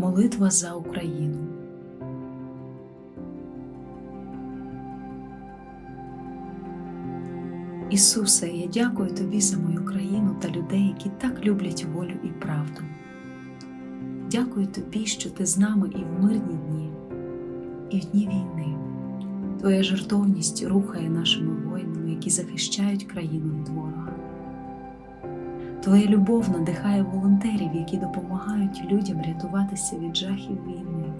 Молитва за Україну. Ісусе, я дякую Тобі за мою країну та людей, які так люблять волю і правду. Дякую Тобі, що Ти з нами і в мирні дні, і в дні війни. Твоя жертовність рухає нашими воїнами, які захищають країну від ворога. Твоя любов надихає волонтерів, які допомагають людям рятуватися від жахів війни.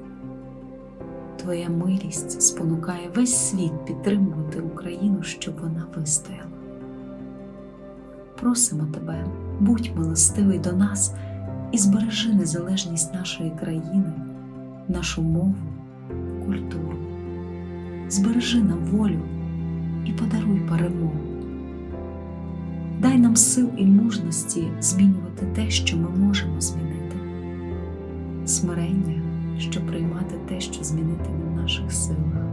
Твоя милість спонукає весь світ підтримувати Україну, щоб вона вистояла. Просимо тебе, будь милостивий до нас і збережи незалежність нашої країни, нашу мову, культуру. Збережи нам волю і подаруй перемогу. Нам сил і мужності змінювати те, що ми можемо змінити, смирення, щоб приймати те, що змінити не в наших силах,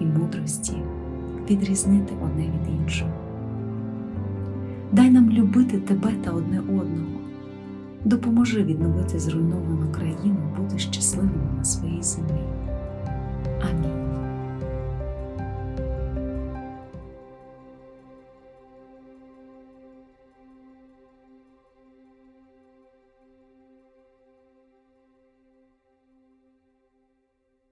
і мудрості відрізнити одне від іншого. Дай нам любити тебе та одне одного. Допоможи відновити зруйновану країну, бути щасливими на своїй землі. Амінь.